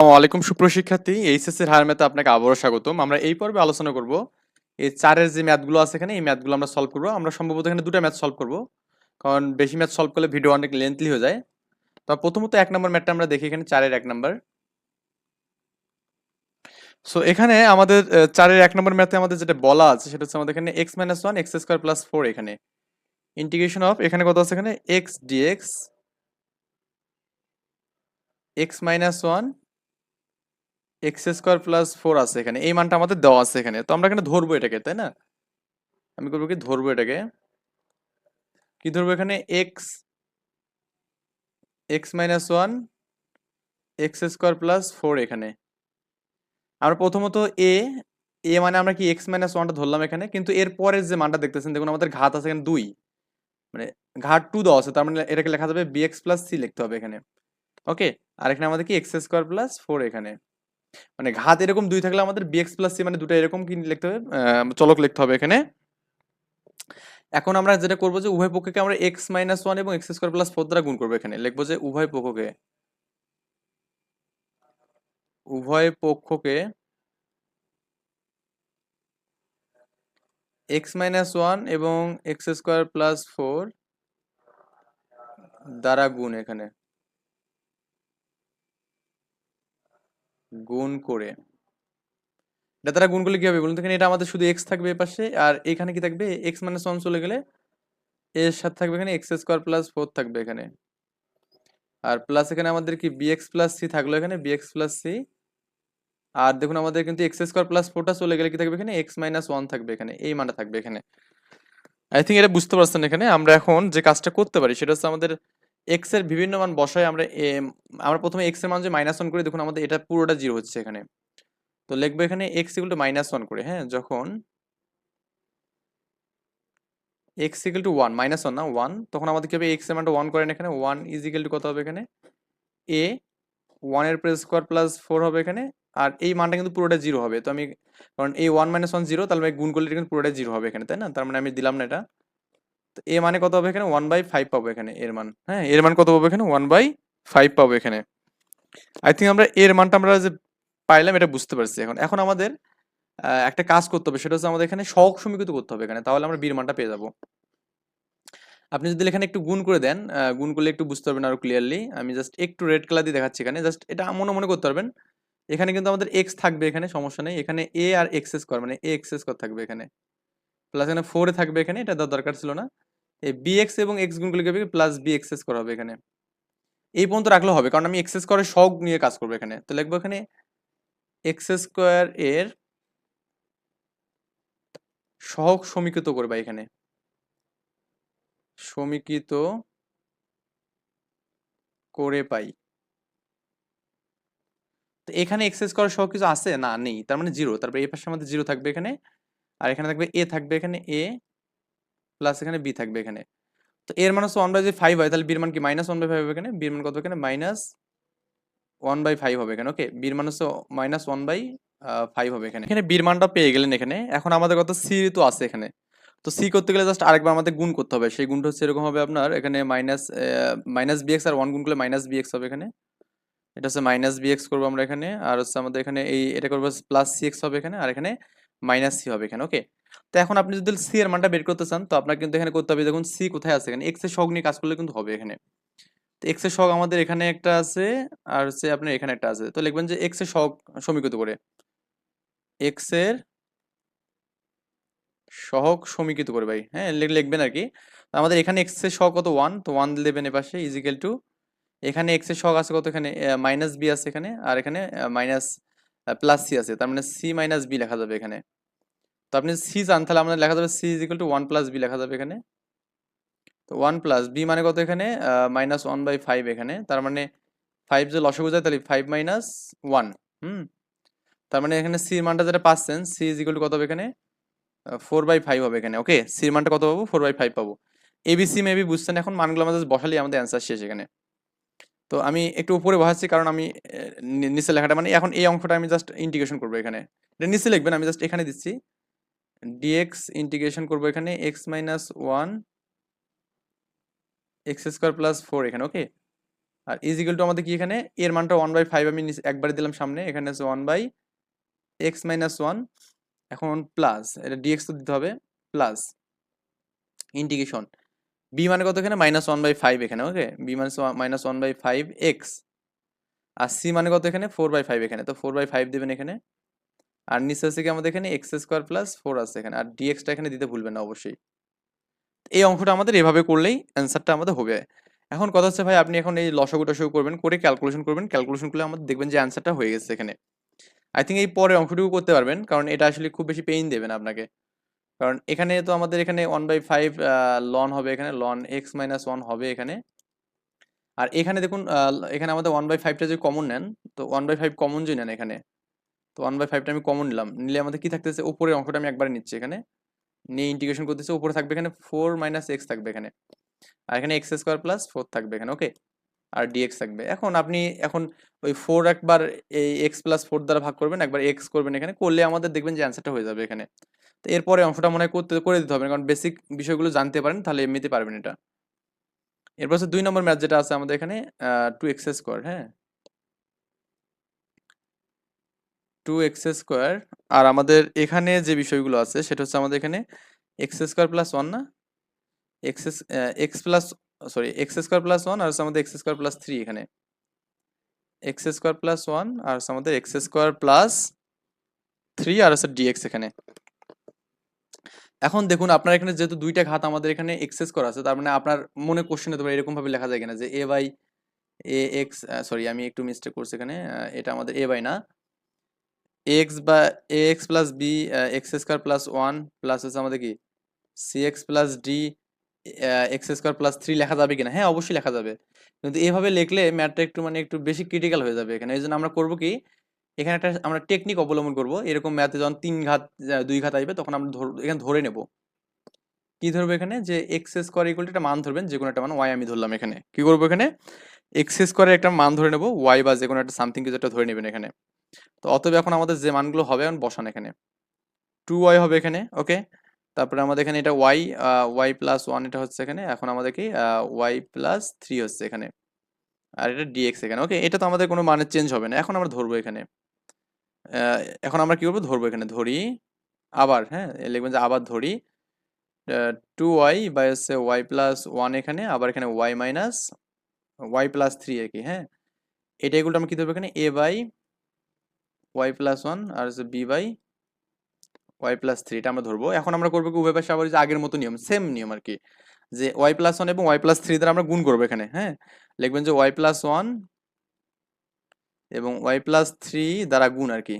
আলাইকুম সুপ্রশিক্ষার্থী HSC higher ম্যাথে আপনাকে আবারও স্বাগতম। আমরা এই পর্বে আলোচনা করব। এই চারের যে ম্যাথগুলো আছে এখানে, এই ম্যাথগুলো আমরা সলভ করব। আমরা সম্ভবত এখানে দুটো ম্যাথ সলভ করব। কারণ বেশি ম্যাথ সলভ করলে ভিডিও অনেক লেন্থলি হয়ে যায়। তো প্রথমত এক নম্বর ম্যাথটা আমরা দেখি এখানে, চারের এক নম্বর। সো এখানে আমাদের চারের এক নম্বর ম্যাথে আমাদের যেটা বলা আছে, সেটা হচ্ছে আমাদের এখানে X minus one X square plus four এখানে। ইন্টিগ্রেশন অফ এখানে কত আছে এখানে? X DX X minus one X square plus four আছে এখানে। এই মানটা আমাদের দেওয়া আছে এখানে। তো আমরা এখানে ধরবো এটাকে, তাই না? আমি করব কি? ধরবো এটাকে। কি ধরবো এখানে? X x minus one, x square plus four এখানে। আমরা প্রথমত এ এ মানে আমরা কি এক্স মাইনাস ওয়ানটা ধরলাম এখানে, কিন্তু এর পরের যে মানটা দেখতেছেন, দেখুন আমাদের ঘাত আছে এখানে দুই। মানে ঘাট টু দেওয়া আছে, তার মানে এটাকে লেখা যাবে বি এক্স প্লাস সি লিখতে হবে এখানে। ওকে? আর এখানে আমাদের কি? এক্স স্কোয়ার প্লাস ফোর এখানে। মানে ঘাত এরকম দুই থাকলে আমাদের বিএক্স প্লাস সি মানে দুটো এরকম কি লিখতে হবে? চলক লিখতে হবে এখানে। এখন আমরা যেটা করব যে উভয় পক্ষকে আমরা এক্স মাইনাস ওয়ান এবং এক্স স্কোয়ার প্লাস ফোর দ্বারা গুণ করব এখানে। লিখব যে উভয় পক্ষকে উভয় পক্ষকে এক্স মাইনাস ওয়ান এবং এক্স স্কোয়ার প্লাস ফোর দ্বারা গুণ এখানে। গুণ করে। এটা তারা গুণ করলে কি হবে বলুন তো? এখানে এটা আমাদের শুধু এক্স থাকবে এপাশে আর এখানে কি থাকবে? এক্স মাইনাস ওয়ান চলে গেলে এর সাথে থাকবে এখানে এক্স স্কোয়ার প্লাস ফোর থাকবে এখানে। আর প্লাস এখানে আমাদের কি? বিএক্স প্লাস সি থাকল এখানে বিএক্স প্লাস সি আর দেখুন আমাদের কিন্তু এক্স স্কোয়ার প্লাস ফোরটা চলে গেলে কি থাকবে এখানে? এক্স মাইনাস ওয়ান থাকবে এখানে, এই মানটা থাকবে এখানে। আই থিঙ্ক এটা বুঝতে পারছেন এখানে। আমরা এখন যে কাজটা করতে পারি, সেটা হচ্ছে আমাদের এক্সের বিভিন্ন মান বসায় আমরা আমরা প্রথমে এক্সের মান যে মাইনাস ওয়ান করি, দেখুন আমাদের এটা পুরোটা জিরো হচ্ছে এখানে। তো লিখব এখানে x equal to minus one করে হ্যাঁ? যখন x equal to one minus one না ওয়ান তখন আমাদের কি হবে? এক্সের মানটা ওয়ান করেন এখানে ওয়ান ইজ ইকুয়াল টু কত হবে এখানে? এ ওয়ানের প্রেস স্কোয়ার প্লাস ফোর হবে এখানে, আর এই মানটা কিন্তু পুরোটা জিরো হবে। তো আমি, কারণ এই ওয়ান মাইনাস ওয়ান জিরো তাহলে আমি গুণ করলে কিন্তু পুরোটা জিরো হবে এখানে, তাই না? তার মানে আমি দিলাম না এটা। এ মানে কত হবে এখানে? ওয়ান বাই ফাইভ পাবো এখানে, এর মান। হ্যাঁ এর মান কত পাবো এখানে? ওয়ান বাই ফাইভ পাবো এখানে। আই থিঙ্ক আমরা এর মানটা আমরা যে পাইলাম, এটা বুঝতে পারছি এখন। এখন আমাদের একটা কাজ করতে হবে, সেটা হচ্ছে আমাদের এখানে সহগ সমীকৃত করতে হবে এখানে। তাহলে আমরা বীর মানটা পেয়ে যাব। আপনি যদি এখানে একটু গুণ করে দেন গুণ করলে একটু বুঝতে পারবেন আরও ক্লিয়ারলি আমি জাস্ট একটু রেড কালার দিয়ে দেখাচ্ছি এখানে। জাস্ট এটা মনে মনে করতে পারবেন। এখানে কিন্তু আমাদের এক্স থাকবে এখানে, সমস্যা নেই। এখানে এ আর এক্স স্কোয়ার মানে এ এক্স স্কোয়ার থাকবে এখানে। প্লাস এখানে ফোরে থাকবে এখানে, এটা দেওয়ার দরকার ছিল না। এই বি এক্স এবং এক্স গুণ করলে প্লাস বি এক্সেস স্কোয়ার হবে এখানে। এই পর্যন্ত রাখলেও হবে, কারণ আমি এক্সেস করে সহগ নিয়ে কাজ করব এখানে। তো লিখব এখানে এক্স স্কোয়ার এর সহগ সমীকৃত করবা এখানে। সমীকৃত করে পাই। তো এখানে এক্সেস করার সহ কিছু আছে? না, নেই। তার মানে জিরো তারপরে এই পাশে আমাদের জিরো থাকবে এখানে। আর এখানে থাকবে এ থাকবে এখানে এ প্লাস এখানে বি থাকবে এখানে। তো এর মান হচ্ছে ওয়ান বাই যদি ফাইভ হয়, তাহলে বির মান কি? মাইনাস ওয়ান বাই ফাইভ হবে এখানে? বির মান কত এখানে? মাইনাস ওয়ান বাই ফাইভ হবে এখানে। ওকে বির মান হচ্ছে মাইনাস ওয়ান বাই ফাইভ হবে এখানে। এখানে বির মানটা পেয়ে গেলেন এখানে। এখন আমাদের কত? সি তো আছে এখানে। তো সি করতে গেলে জাস্ট আরেকবার আমাদের গুণ করতে হবে। সেই গুণটা হচ্ছে এরকম হবে আপনার এখানে মাইনাস মাইনাস বিএক্স আর ওয়ান গুণ করলে মাইনাস বিএক্স হবে এখানে। এটা হচ্ছে মাইনাস বিএক্স করব আমরা এখানে। আর হচ্ছে আমাদের এখানে এই, এটা করব প্লাস সি এক্স হবে এখানে। আর এখানে মাইনাস সি হবে এখানে, ওকে? তো এখন আপনি যদি সি এর মানটা বের করতে চান, তো আপনার কিন্তু এখানে করতে হবে, দেখুন, সি কোথায় আছে এখানে? এক্সের সহগ নিয়ে কাজ করলে কিন্তু হবে এখানে। তো এক্সের আমাদের এখানে একটা আছে, আর হচ্ছে আপনার এখানে একটা আছে। তো লিখবেন যে এক্সের সমীকৃত করে। এক্সের সমীকৃত করে, ভাই। হ্যাঁ লিখ- লিখবেন আর কি। আমাদের এখানে এক্সের সহগ কত? ওয়ান তো ওয়ান দেবেন এপাশে ইজিক্যাল টু এখানে এক্সের আছে কত এখানে? মাইনাস বি আছে এখানে, আর এখানে মাইনাস প্লাস সি আছে, তার মানে সি মাইনাস বি লেখা যাবে এখানে। তো আপনি সি চান, তাহলে আমাদের লেখা যাবে c is equal to one plus b লেখা যাবে এখানে। তো ওয়ান প্লাস বি মানে কত এখানে? মাইনাস ওয়ান বাই ফাইভ এখানে। তার মানে ফাইভ যে লসে বোঝায়, তাহলে ফাইভ মাইনাস ওয়ান হুম? তার মানে এখানে সি মানটা যেটা পাচ্ছেন সি ইজ ইকুয়াল টু কত হবে এখানে? ফোর বাই ফাইভ হবে এখানে ওকে সি মানটা কত পাবো? ফোর বাই ফাইভ পাবো। এবিসি মেবি বুঝছেন, এখন মানগুলো আমাদের বসালেই আমাদের অ্যান্সার শেষ এখানে। তো আমি একটু উপরে বসাচ্ছি কারণ আমি নিচে লেখাটা মানে এখন এই অংশটা আমি জাস্ট ইন্টিগ্রেশন করব এখানে। এটা নিচে লিখবেন, আমি জাস্ট এখানে দিচ্ছি। ডিএক্স ইন্টিগ্রেশন করব এখানে x minus one x square plus four এখানে ওকে আর ইজিক্যাল টু আমাদের কি এখানে? এর মানটা ওয়ান বাই ফাইভ আমি একবারে দিলাম সামনে, এখানে আছে one by x minus one এখন প্লাস এটা ডিএক্স তো দিতে হবে প্লাস ইন্টিগ্রেশন বি মানে কত এখানে? মাইনাস ওয়ান বাই ফাইভ এখানে ওকে বি মানে minus one by five x R C মানে কত এখানে? ফোর বাই ফাইভ এখানে। তো ফোর বাই ফাইভ দেবেন এখানে। আর নিচে আছে কি আমাদের এখানে? এক্স স্কোয়ার প্লাস ফোর আছে এখানে। আর ডিএক্সটা এখানে দিতে ভুলবেন না, অবশ্যই। এই অঙ্কটা আমাদের এভাবে করলেই অ্যান্সারটা আমাদের হবে। এখন কথা হচ্ছে ভাই, আপনি এখন এই লসাগু টসাগু করবেন, করে ক্যালকুলেশন করবেন। ক্যালকুলেশন করলে আমাদের দেখবেন যে অ্যান্সারটা হয়ে গেছে এখানে। আই থিঙ্ক এই পরে অঙ্কটুকু করতে পারবেন, কারণ এটা আসলে খুব বেশি পেইন দেবে না আপনাকে। কারণ এখানে তো আমাদের এখানে ওয়ান বাই ফাইভ লন হবে এখানে লন এক্স মাইনাস ওয়ান হবে এখানে। আর এখানে দেখুন এখানে আমাদের ওয়ান বাই ফাইভটা যদি কমন নেন, তো ওয়ান বাই ফাইভ কমন যদি নেন এখানে, তো ওয়ান বাই ফাইভটা আমি কমন নিলাম। নিলে আমাদের কি থাকতেছে? উপরের অঙ্কটা আমি একবারে নিচ্ছি এখানে। নিয়ে ইন্টিগ্রেশন করতেছে, উপরে থাকবে এখানে ফোর মাইনাস এক্স থাকবে এখানে। আর এখানে এক্স স্কোয়ার প্লাস ফোর থাকবে এখানে ওকে আর ডিএক্স থাকবে। এখন আপনি এখন ওই ফোর একবার এই এক্স প্লাস ফোর দ্বারা ভাগ করবেন, একবার এক্স করবেন এখানে, করলে আমাদের দেখবেন যে অ্যান্সারটা হয়ে যাবে এখানে। তো এরপরে অংশটা মনে হয় করতে, করে দিতে হবে কারণ বেসিক বিষয়গুলো জানতে পারেন, তাহলে এমনিতে পারবেন এটা। এরপর হচ্ছে দুই নম্বর ম্যাথ যেটা আছে আমাদের এখানে টু এক্স স্কোয়ার হ্যাঁ? টু এক্স স্কোয়ার আর আমাদের এখানে যে বিষয়গুলো আছে, সেটা হচ্ছে আমাদের এখানে এক্স স্কোয়ার প্লাস ওয়ান না? X x plus sorry x square plus one আর আমাদের এক্স স্কোয়ার প্লাস থ্রি এখানে। এক্স স্কোয়ার প্লাস ওয়ান আর আমাদের এক্স স্কোয়ার প্লাস থ্রি আর হচ্ছে ডিএক্স এখানে। এখন দেখুন, আপনার এখানে যেহেতু দুইটা ঘাত আমাদের এখানে এক্সেস করা আছে, তার মানে আপনার মনে কোশ্চেন পারে এরকম ভাবে লেখা যায় কিনা যে a by a x sorry আমি একটু মিস্টেক করছি এখানে এটা আমাদের এ বাই না। এক্স বা a x plus b x square plus one plus হচ্ছে আমাদের কি? C x plus d x square plus three লেখা যাবে কিনা? হ্যাঁ অবশ্যই লেখা যাবে। কিন্তু এভাবে লিখলে ম্যাথটা একটু মানে একটু বেশি ক্রিটিক্যাল হয়ে যাবে এখানে। এই জন্য আমরা করব কি, এখানে একটা আমরা টেকনিক অবলম্বন করব। এরকম ম্যাথে যখন তিন ঘাত দুই ঘাত আসবে, তখন আমরা এখানে ধরে নেব। কি ধরবো এখানে? যে এক্স স্কোয়ার ইকুয়াল একটা মান ধরবেন যে কোনো একটা মান ওয়াই আমি ধরলাম এখানে। কি করব এখানে? এক্স স্কোয়ারের একটা মান ধরে নেব ওয়াই বা যে কোনো একটা সামথিং কিছু একটা ধরে নেবেন এখানে। তো অতএব এখন আমাদের যে মানগুলো হবে, এখন বসান এখানে। টু ওয়াই হবে এখানে ওকে তারপরে আমাদের এখানে এটা ওয়াই ওয়াই প্লাস ওয়ান এটা হচ্ছে এখানে, এখন আমাদের কি ওয়াই প্লাস থ্রি হচ্ছে এখানে। আর এটা ডিএক্স এখানে। ওকে এটা তো আমাদের কোনো মানের চেঞ্জ হবে না। এখন আমরা ধরবো এখানে। এখন আমরা কি করব? ধরবো এখানে। ধরি, আবার হ্যাঁ লিখবেন যে আবার ধরি টু ওয়াই বাই হচ্ছে ওয়াই প্লাস ওয়ান এখানে, আবার এখানে y minus y plus three আর কি হ্যাঁ? এটা এগুলো আমরা কী ধরবো এখানে? A by y plus one আর হচ্ছে b by y plus three এটা আমরা ধরবো। এখন আমরা করব উভয় পাশে আবার আগের মতো নিয়ম সেম নিয়ম আর কি যে ওয়াই প্লাস ওয়ান এবং ওয়াই প্লাস থ্রি দ্বারা আমরা গুণ করব এখানে হ্যাঁ? লিখবেন যে ওয়াই প্লাস ওয়ান এবং ওয়াই প্লাস থ্রি দ্বারা গুণ আর কি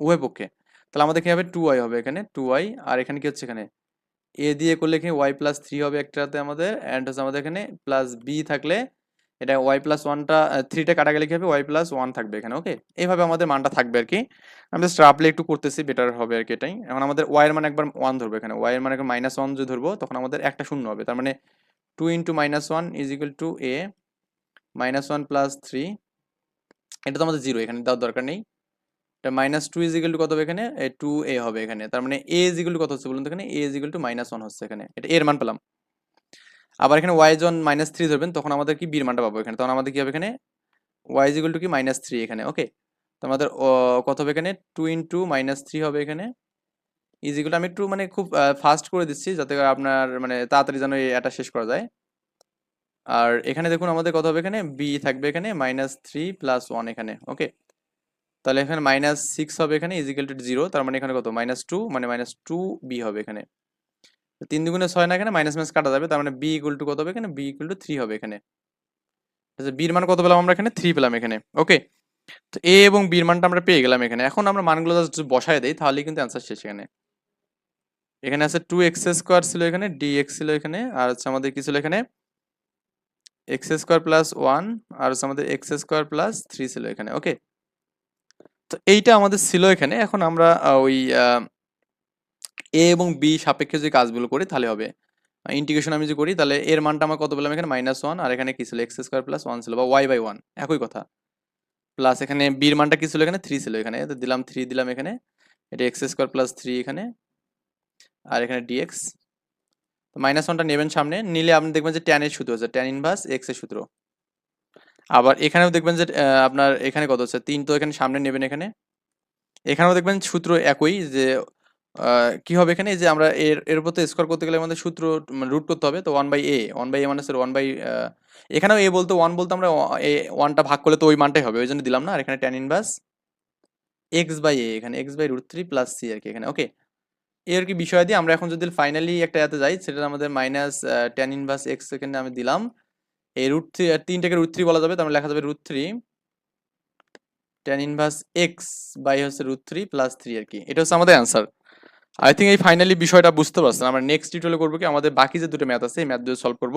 উভয় পক্ষে। তাহলে আমাদের কি হবে? টু ওয়াই হবে এখানে টু ওয়াই আর এখানে কি হচ্ছে এখানে? এ দিয়ে করলে এখানে ওয়াই প্লাস থ্রি হবে একটাতে আমাদের অ্যান্ড হচ্ছে আমাদের এখানে প্লাস বি থাকলে এটা ওয়াই প্লাস ওয়ানটা থ্রিটা কাটা গেলে কি হবে? ওয়াই প্লাস ওয়ান থাকবে এখানে ওকে এইভাবে আমাদের মানটা থাকবে আর কি। আমি জাস্ট রাফলি একটু করতেছি বেটার হবে আর কি এটাই। এখন আমাদের ওয়াই এর মানে একবার ওয়ান ধরবো এখানে। ওয়াই এর মানে মাইনাস ওয়ান যদি ধরবো, তখন আমাদের একটা শূন্য হবে। তার মানে two into minus one is equal to a minus one plus three এটা তো আমাদের জিরো এখানে দেওয়ার দরকার নেই। এটা minus two is equal to কত হবে এখানে? টু এ হবে এখানে। তার মানে এ ইজ ইকুয়াল টু কত হচ্ছে বলুন তো এখানে? A is equal to minus one হচ্ছে এখানে। এটা এর মান পেলাম। আবার এখানে ওয়াই জন মাইনাস থ্রি ধরবেন, তখন আমাদের কি বির মানটা পাবো এখানে? তখন আমাদের কি হবে এখানে? ওয়াই ইজ ইকুয়াল টু কি? মাইনাস থ্রি এখানে ওকে তো আমাদের কত হবে এখানে? টু ইন্টু মাইনাস থ্রি হবে এখানে। ইজ আমি একটু মানে খুব ফাস্ট করে দিচ্ছি, যাতে আপনার মানে তাড়াতাড়ি যেন এটা শেষ করা যায়। আর এখানে দেখুন আমাদের কত হবে এখানে? বি থাকবে এখানে মাইনাস থ্রি প্লাস ওয়ান এখানে ওকে তাহলে এখানে মাইনাস সিক্স হবে এখানে ইজিক্যাল টু জিরো তার মানে এখানে কত? মাইনাস টু মানে মাইনাস টু বি হবে এখানে। তিন দুগুণে ছয় না এখানে মাইনাস মাইনাস কাটা যাবে। তার মানে বি ইকুয়াল টু কত হবে এখানে? বি ইকুয়াল টু থ্রি হবে এখানে। আচ্ছা বির মান কত পেলাম আমরা এখানে? থ্রি পেলাম এখানে। ওকে তো এ এবং বির মানটা আমরা পেয়ে গেলাম এখানে। এখন আমরা মানগুলো জাস্ট বসায় দেই, তাহলেই কিন্তু অ্যান্সার শেষ এখানে। এখানে আছে টু এক্স স্কোয়ার ছিল এখানে ডি এক্স ছিল এখানে, আর হচ্ছে আমাদের কি ছিল এখানে? এক্স স্কোয়ার প্লাস ওয়ান আর হচ্ছে আমাদের এক্স স্কোয়ার প্লাস থ্রি ছিল এখানে। ওকে তো এইটা আমাদের ছিল এখানে। এখন আমরা ওই এ এবং বি সাপেক্ষে যে কাজগুলো করি, তাহলে হবে। ইন্টিগ্রেশন আমি যে করি, তাহলে এর মানটা আমার কত পেলাম এখানে? মাইনাস ওয়ান আর এখানে কি ছিল? এক্স স্কোয়ার প্লাস ওয়ান ছিল, বা ওয়াই বাই ওয়ান একই কথা। প্লাস এখানে বির মানটা কি ছিল এখানে? থ্রি ছিল এখানে। তো দিলাম থ্রি দিলাম এখানে। এটা এক্স স্কোয়ার প্লাস থ্রি এখানে। আর এখানে ডিএক্স মাইনাস ওয়ানটা নেবেন সামনে, নিলে আপনি দেখবেন যে ট্যান এর সূত্র হচ্ছে ট্যান ইনভার্স এক্সের সূত্র। আবার এখানেও দেখবেন যে আপনার এখানে কত হচ্ছে? তিন তো এখানে সামনে নেবেন এখানে। এখানেও দেখবেন সূত্র একই, যে কি হবে এখানে? যে আমরা এর এর উপর তো স্কোয়ার করতে গেলে আমাদের সূত্র রুট করতে হবে, তো one by a one by a মানে ওয়ান বাই এখানেও এ বলতে ওয়ান বলতে আমরা এ ওয়ানটা ভাগ করলে তো ওই মানটাই হবে, ওই জন্য দিলাম না, আর এখানে tan inverse x by a এখানে x by root three plus c আর কি এখানে ওকে এর কি বিষয় দিয়ে আমরা এখন যদি ফাইনালি একটা এতে যাই, সেটা আমাদের মাইনাস ট্যান ইনভার্স এক্স এখানে আমি দিলাম, এই রুট থ্রি তিনটাকে রুট থ্রি বলা যাবে তো তাহলে লেখা যাবে root three tan inverse x by হচ্ছে রুট থ্রি প্লাস থ্রি আর কি, এটা হচ্ছে আমাদের অ্যান্সার আই থিঙ্ক এই ফাইনালি বিষয়টা বুঝতে পারছেন। আমরা নেক্সট টিউটোরিয়াল করব কি? আমাদের বাকি যে দুটো ম্যাথ আছে, এই ম্যাথ দুটো সলভ করব।